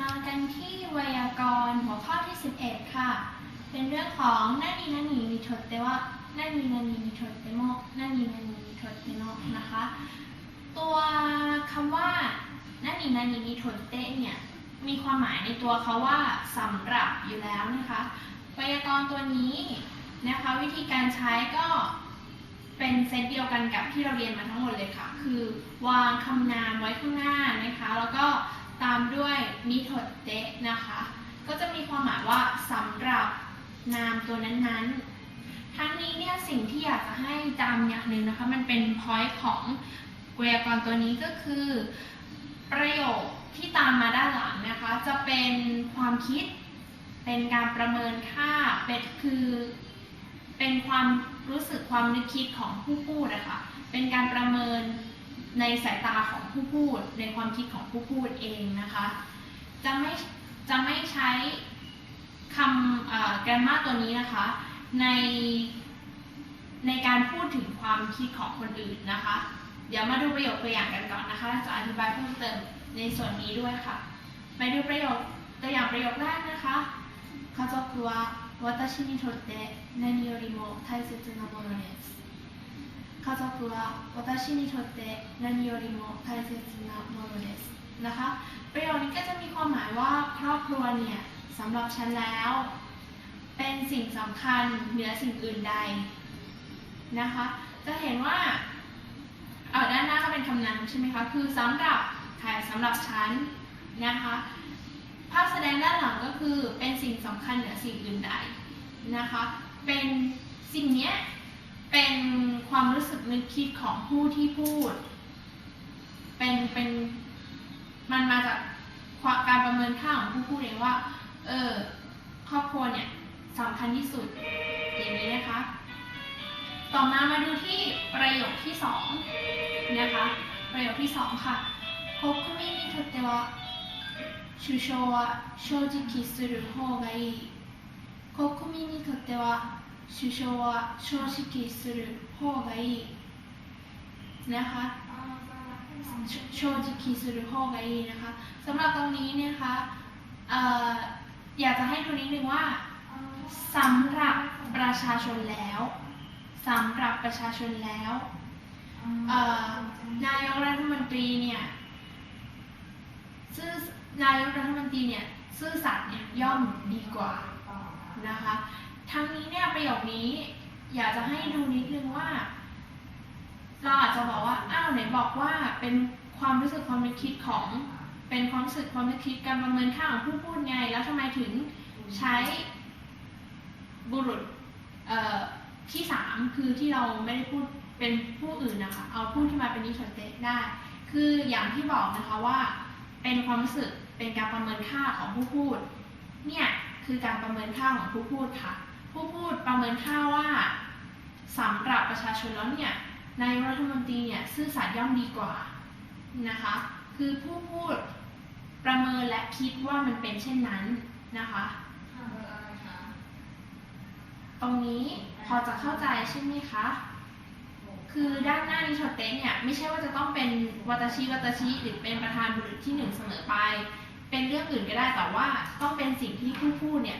มากันที่ไวยากรณ์หัวข้อที่ 11 ค่ะ เป็นเรื่องของนานีนานีนิโทเตวะนานีนานีนิโทเตโมนานีนานีนิโทเตโนนะคะ ตัวคำว่านานีนานีนิโทเตเนี่ยมีความหมายในตัวเขาว่าสำหรับอยู่แล้วนะคะไวยากรณ์ตัวนี้นะคะวิธีการใช้ก็เป็นเซตเดียวกันกับที่เราเรียนมาทั้งหมดเลยค่ะ คือวางคำนามไว้ข้างหน้านะคะ แล้วก็ ตามด้วยนิโทเตะนะคะ ก็จะมีความหมายว่าสำหรับนามตัวนั้นๆ ทั้งนี้เนี่ยสิ่งที่อยากจะให้จำอย่างหนึ่งนะคะ มันเป็น point ของไวยากรณ์ตัวนี้ก็คือ ประโยคที่ตามมาด้านหลังนะคะ จะเป็นความคิดเป็นการประเมินค่าเป็นคือเป็นความรู้สึกความนึกคิดของผู้พูดอะคะเป็นการประเมิน ในสายตาของผู้พูด ในความคิดของผู้พูดเองนะคะ จะไม่จะไม่ใช้คำแกรมมาตัวนี้นะคะ ในในการพูดถึงความคิดของคนอื่นนะคะ เดี๋ยวมาดูประโยคตัวอย่างกันก่อนนะคะแล้วจะอธิบายเพิ่มเติมในส่วนนี้ด้วยค่ะ ไปดูประโยคตัวอย่างประโยคแรกนะคะ家族は私にとって何よりも大切なものです 家族は私にとって何よりも大切なものですนะคะ ประโยคนี้ก็จะมีความหมายว่าครอบครัวเนี่ยสำหรับฉันแล้ว เป็นสิ่งสำคัญเหนือสิ่งอื่นใดนะคะ จะเห็นว่าเอาด้านหน้าก็เป็นคำนามใช่ไหมคะ คือสำหรับใครสำหรับฉันนะคะ ภาพแสดงด้านหลังก็คือเป็นสิ่งสำคัญเหนือสิ่งอื่นใดนะคะ เป็นสิ่งเนี้ย เป็นความรู้สึกนึกคิดของผู้ที่พูด เป็นเป็นมันมาจากความการประเมินค่าของผู้พูดเองว่า เออครอบครัวเนี่ยสำคัญที่สุดอย่างนี้นะคะ ต่อมามาดูที่ประโยคที่สองนะคะ ประโยคที่สองค่ะ国民にとっては首相は正直する方がいい国民にとっては 首相は正直する方がいいนะคะ正直する方がいいนะคะสำหรับตรงนี้นะคะเอ่ออยากจะให้ดูนิดนึงว่าสำหรับประชาชนแล้วสำหรับประชาชนแล้วเอ่อนายกรัฐมนตรีเนี่ยซื่อนายกรัฐมนตรีเนี่ยซื่อสัตย์เนี่ยย่อมดีกว่านะคะ ทั้งนี้เนี่ยประโยคนี้ อยากจะให้ดูนิดนึงว่า เราอาจจะบอกว่าอ้าวไหนบอกว่าเป็นความรู้สึกความคิดของเป็นความรู้สึกความคิดการประเมินค่าของผู้พูดไง แล้วทำไมถึงใช้บุรุษที่สามคือที่เราไม่ได้พูดเป็นผู้อื่นนะคะเอาผู้ที่มาเป็นนิชเตได้ คืออย่างที่บอกนะคะว่าเป็นความรู้สึกเป็นการประเมินค่าของผู้พูดเนี่ยคือการประเมินค่าของผู้พูดค่ะ ผู้พูดประเมินค่าว่าสำหรับประชาชนแล้วเนี่ยนายกรัฐมนตรีเนี่ยซื่อสัตย์ย่อมดีกว่านะคะ คือผู้พูดประเมินและคิดว่ามันเป็นเช่นนั้นนะคะตรงนี้พอจะเข้าใจใช่ไหมคะ คือด้านหน้านิชเตะเนี่ยไม่ใช่ว่าจะต้องเป็นวัตชิวัตชิหรือเป็นประธานบุรุษที่หนึ่งเสมอไป เป็นเรื่องอื่นก็ได้แต่ว่าต้องเป็นสิ่งที่ผู้พูดเนี่ย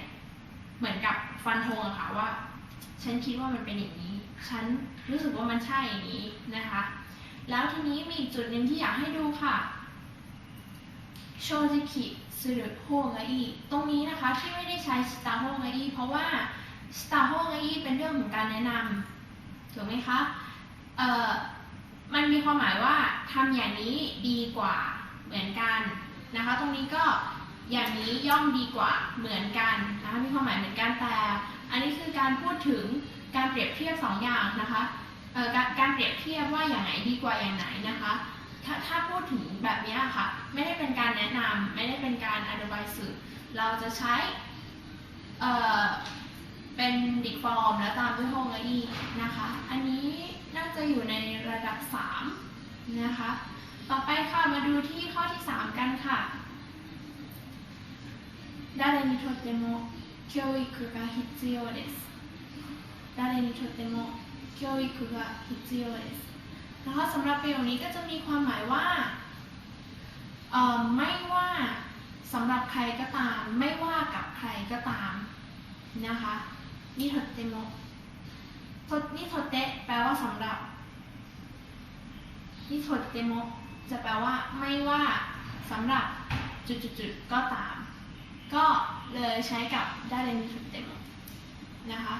เหมือนกับฟันธงอะค่ะว่า ฉันคิดว่ามันเป็นอย่างนี้ ฉันรู้สึกว่ามันใช่อย่างนี้นะคะ แล้วทีนี้มีจุดหนึ่งที่อยากให้ดูค่ะโชจิคิสุรุโฮงาอีตรงนี้นะคะที่ไม่ได้ใช้สตาโฮงาอีเพราะว่าสตาโฮงาอีเป็นเรื่องของการแนะนำถูกไหมคะเอ่อมันมีความหมายว่าทำอย่างนี้ดีกว่าเหมือนกันนะคะ ตรงนี้ก็ อย่างนี้ย่อมดีกว่าเหมือนกันนะคะมีความหมายเหมือนกันแต่ อันนี้คือการพูดถึงการเปรียบเทียบสองอย่างนะคะการการเปรียบเทียบว่าอย่างไหนดีกว่าอย่างไหนนะคะถ้าถ้าพูดถึงแบบนี้ค่ะ ไม่ได้เป็นการแนะนำไม่ได้เป็นการอธิบายสื่อเราจะใช้เเป็นดิกฟอร์มแล้วตามด้วยโฮงอีนะคะ อันนี้น่าจะอยู่ในระดับ 3 นะคะ ต่อไปค่ะมาดูที่ข้อที่ 3 กันค่ะ 誰にとっても教育が必要です誰にとっても教育が必要ですนะคะสำหรับประโยคนี้ก็จะมีความหมายว่าเอ่อไม่ว่า สำหรับใครก็ตาม ไม่ว่ากับใครก็ตามนะคะนิโทเตโมโทนิโทเตะแปลว่าสำหรับนิโทเตโมจะแปลว่าไม่ว่าสำหรับจุดๆๆก็ตาม ก็เลยใช้กับได้เรนิโทเตโมนะคะ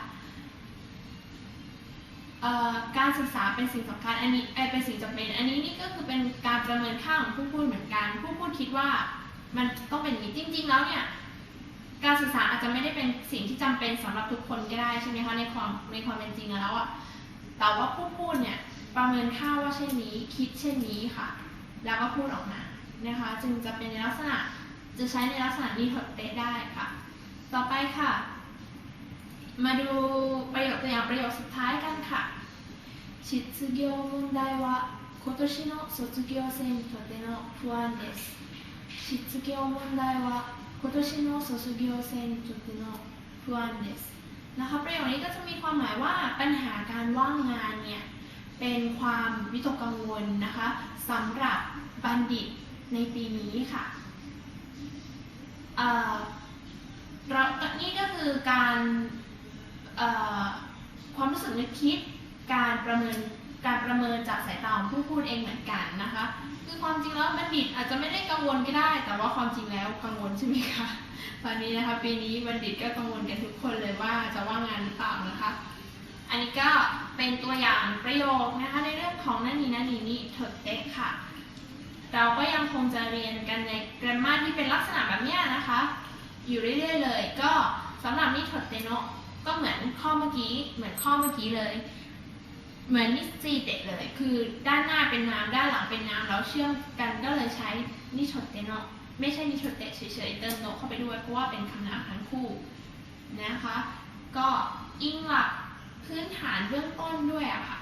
การศึกษาเป็นสิ่งสำคัญอันนี้เอ่อเป็นสิ่งจำเป็น อันนี้นี่ก็คือเป็นการประเมินค่าของผู้พูดเหมือนกัน ผู้พูดคิดว่ามันต้องเป็นอย่างนี้จริง ๆ แล้วเนี่ยการศึกษาอาจจะไม่ได้เป็นสิ่งที่จำเป็นสำหรับทุกคนก็ได้ใช่ไหมคะในความในความเป็นจริงแล้วอะแต่ว่าผู้พูดเนี่ยประเมินค่าว่าเช่นนี้คิดเช่นนี้ค่ะ แล้วก็พูดออกมานะคะ จึงจะเป็นในลักษณะ จะใช้ในลักษณะนี้ถดเตะได้ค่ะ ต่อไปค่ะ มาดูประโยคตัวอย่างประโยคสุดท้ายกันค่ะ失業問題は今年の卒業生にとっての不安です失業問題は今年の卒業生にとっての不安ですนะคะประโยคนี้ก็จะมีความหมายว่าปัญหาการว่างงานเนี่ยเป็นความวิตกกังวลนะคะสำหรับบัณฑิตในปีนี้ค่ะ เรานี่ก็คือการความรู้สึกนึกคิดการประเมินการประเมินจากสายตาของผู้พูดเองเหมือนกันนะคะ คือความจริงแล้วบัณฑิตอาจจะไม่ได้กังวลก็ได้ แต่ว่าความจริงแล้วกังวลใช่ไหมคะตอนนี้นะคะปีนี้บัณฑิตก็กังวลกันทุกคนเลยว่าจะว่างงานหรือเปล่านะคะ อันนี้ก็เป็นตัวอย่างประโยคนะคะในเรื่องของนั่นนี่นั่นนี่นี่เถิดเต๊ะค่ะ เราก็ยังคงจะเรียนกันใน grammar ที่เป็นลักษณะ อยู่เรื่อยๆเลย ก็สำหรับนิโทเตโนะก็เหมือนข้อเมื่อกี้เหมือนข้อเมื่อกี้เลย เหมือนนิซีเตะเลย คือด้านหน้าเป็นน้ำด้านหลังเป็นน้ำแล้วเชื่อมกันก็เลยใช้นิโทเตโนะไม่ใช่นิโทเตะเฉยๆเติมโนะเข้าไปด้วยเพราะว่าเป็นคำนามทั้งคู่นะคะ ก็อิงหลักพื้นฐานเบื้องต้นด้วยอะค่ะ